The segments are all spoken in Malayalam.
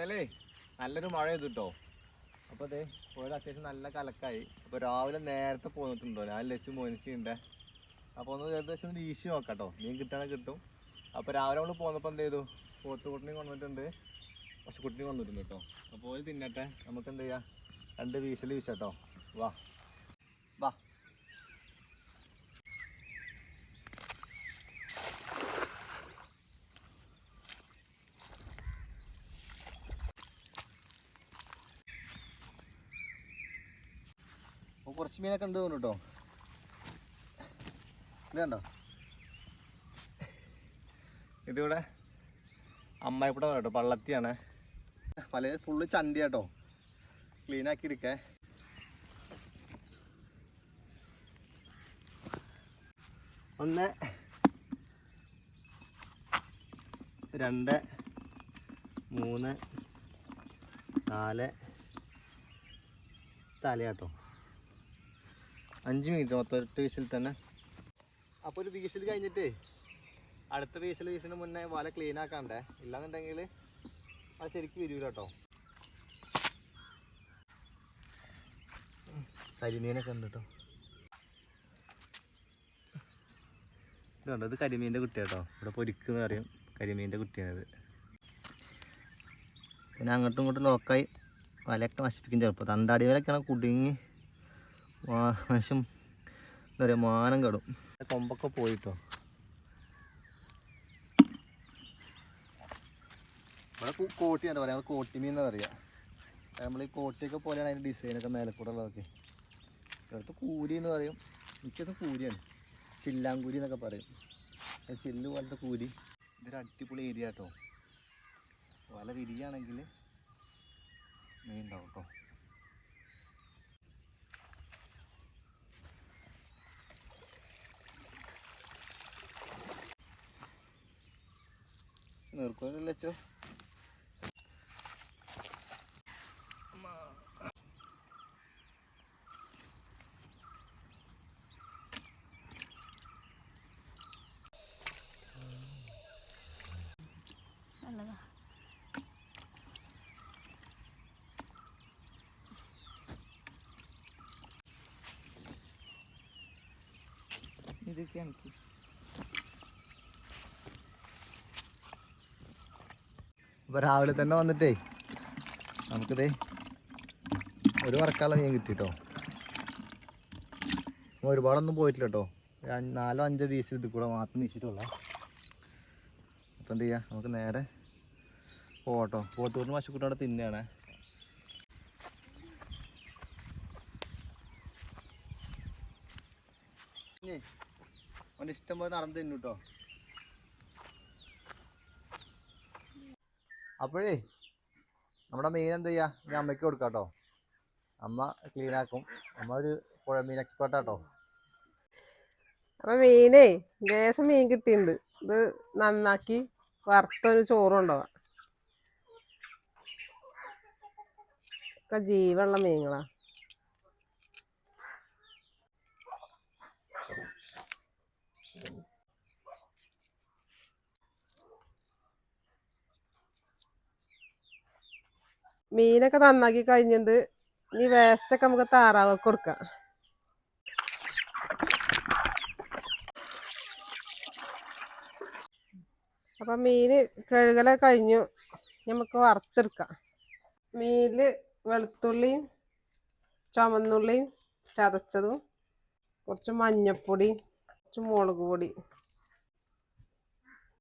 ഇന്നലെ നല്ലൊരു മഴ ചെയ്തു കേട്ടോ അപ്പോൾ അതെ പോയത് അത്യാവശ്യം നല്ല കലക്കായി. അപ്പോൾ രാവിലെ നേരത്തെ പോന്നിട്ടുണ്ടോ? ഞാൻ ലക്ഷ്യം മോനിച്ചിണ്ടേ അപ്പോൾ ഒന്ന് ഏകദേശം ഒന്ന് വീശി നോക്കാട്ടോ. മീൻ കിട്ടാൻ കിട്ടും. അപ്പോൾ രാവിലെ നമ്മൾ പോന്നപ്പോൾ എന്ത് ചെയ്തു? പോത്തുകുട്ടിനെ കൊണ്ടുവന്നിട്ടുണ്ട്. പശുക്കുട്ടിനെ കൊണ്ടുവന്നിട്ടുണ്ട് കേട്ടോ അപ്പോൾ തിന്നട്ടെ. നമുക്ക് എന്ത് ചെയ്യാം? രണ്ട് വീശൽ വീശാട്ടോ വാ. വാ. കുറച്ച് മീനൊക്കെ ഉണ്ട് തോന്നുന്നു കേട്ടോ. ഇതുണ്ടോ ഇതിവിടെ അമ്മായിപ്പൂടെ കേട്ടോ പള്ളത്തിയാണ്. പല ഫുള്ള് ചന്തി കേട്ടോ ക്ലീൻ ആക്കി എടുക്കേ ഒന്ന് രണ്ട് മൂന്ന് നാല് തലയാട്ടോ. അഞ്ച് മിനിറ്റ് മൊത്തം ഒറ്റ വീശിൽ തന്നെ. അപ്പോൾ ഒരു വീശിൽ കഴിഞ്ഞിട്ട് അടുത്ത വീശിൽ വീശിന് മുന്നേ വല ക്ലീൻ ആക്കാണ്ടേ. ഇല്ലാന്നുണ്ടെങ്കിൽ അത് ശരിക്കും വരൂല കേട്ടോ കരിമീനൊക്കെ ഉണ്ട് കേട്ടോ ഇതുണ്ട് ഇത് കരിമീന്റെ ഇവിടെ പൊരിക്കുന്ന പറയും കരിമീന്റെ കുട്ടിയാണിത്. പിന്നെ അങ്ങോട്ടും ഇങ്ങോട്ടും ലോക്കായി വലയൊക്കെ നശിപ്പിക്കും ചിലപ്പോൾ തണ്ടാടി വലയൊക്കെയാണ് കുടുങ്ങി മനുഷ്യൻ എന്താ പറയുക മാനം കടും. കൊമ്പൊക്കെ പോയിട്ടോ. ഇവിടെ കോട്ടി എന്താ പറയുക കോട്ടി മീൻ എന്നാ പറയുക നമ്മൾ ഈ കോട്ടിയൊക്കെ പോലെയാണ് അതിന്റെ ഡിസൈനൊക്കെ മേലെ കൂടെ ഉള്ളതൊക്കെ. ഇവിടുത്തെ കൂരി എന്ന് പറയും. മിക്കതും കൂരിയാണ്. ചില്ലാങ്കൂരി എന്നൊക്കെ പറയും. ചില്ല് പോലത്തെ കൂരി. ഇതൊരു അടിപൊളി ഏരിയ കേട്ടോ വല വിരിയാണെങ്കിൽ മീൻ ഉണ്ടാവും കേട്ടോ señor, ¿cuál el hecho? Mire que antes. അപ്പോൾ രാവിലെ തന്നെ വന്നിട്ടേ നമുക്കിതേ ഒരു വറക്കാനുള്ള മീൻ കിട്ടിട്ടോ. ഒരുപാടൊന്നും പോയിട്ടില്ല കേട്ടോ നാലോ അഞ്ചോ ദിവസം ഇത് കൂടെ മാത്രം വീശിട്ടുള്ള അപ്പം എന്ത് ചെയ്യാം നമുക്ക് നേരെ പോട്ടോ പോത്തൂരിന് പശുക്കുട്ടോടെ തിന്നെയാണ് അവന്റെ ഇഷ്ടം പോലെ നടന്ന് തിന്നു കേട്ടോ അപ്പോഴേ നമ്മുടെ മീൻ എന്ത് ചെയ്യാ? ഞാൻ അമ്മയ്ക്ക് കൊടുക്കാം കേട്ടോ അമ്മ ക്ലീൻ ആക്കും. അമ്മ ഒരു പുഴ മീൻ എക്സ്പേർട്ടാട്ടോ അപ്പൊ മീനേ ലേശം മീൻ കിട്ടിയിട്ടുണ്ട്. ഇത് നന്നാക്കി വറുത്തൊരു ചോറ് കൊണ്ടുപോവാ. ഒക്കെ ജീവുള്ള മീനുകളാ. മീനൊക്കെ നന്നാക്കി കഴിഞ്ഞിട്ട് ഇനി വേസ്റ്റൊക്കെ നമുക്ക് താറാവൊക്കെ കൊടുക്കാം. അപ്പം മീൻ കഴുകല കഴിഞ്ഞു. നമുക്ക് വറുത്തെടുക്കാം. മീനിൽ വെളുത്തുള്ളിയും ചുമന്നുള്ളിയും ചതച്ചതും കുറച്ച് മഞ്ഞപ്പൊടി കുറച്ച് മുളക് പൊടി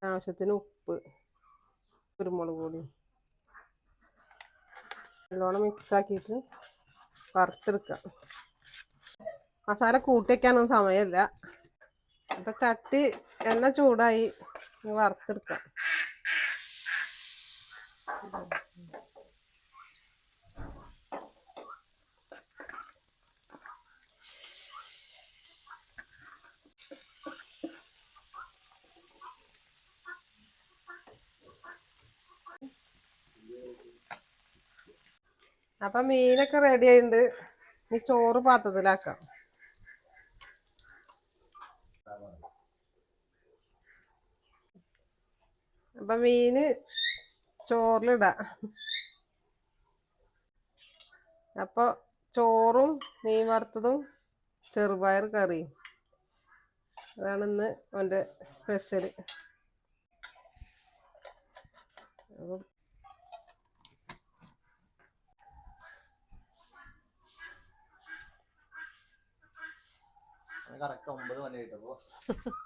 ആവശ്യത്തിന് ഉപ്പ് കുരുമുളക് പൊടി. നല്ലോണം മിക്സ് ആക്കിയിട്ട് വറുത്തെടുക്കാം മസാല കൂട്ടി വയ്ക്കാനൊന്നും സമയമില്ല. അപ്പം ചട്ടി എണ്ണ ചൂടായി വറുത്തെടുക്കാം. അപ്പൊ മീനൊക്കെ റെഡി ആയിട്ടുണ്ട് ഇനി ചോറ് പാത്രത്തിലാക്കാം. അപ്പൊ മീന് ചോറിലിടാ. അപ്പോൾ ചോറും മീൻ വറുത്തതും ചെറുപയർ കറിയും. അതാണ് ഇന്ന് അവന്റെ സ്പെഷ്യൽ കറക്റ്റ് ഒമ്പത് മണി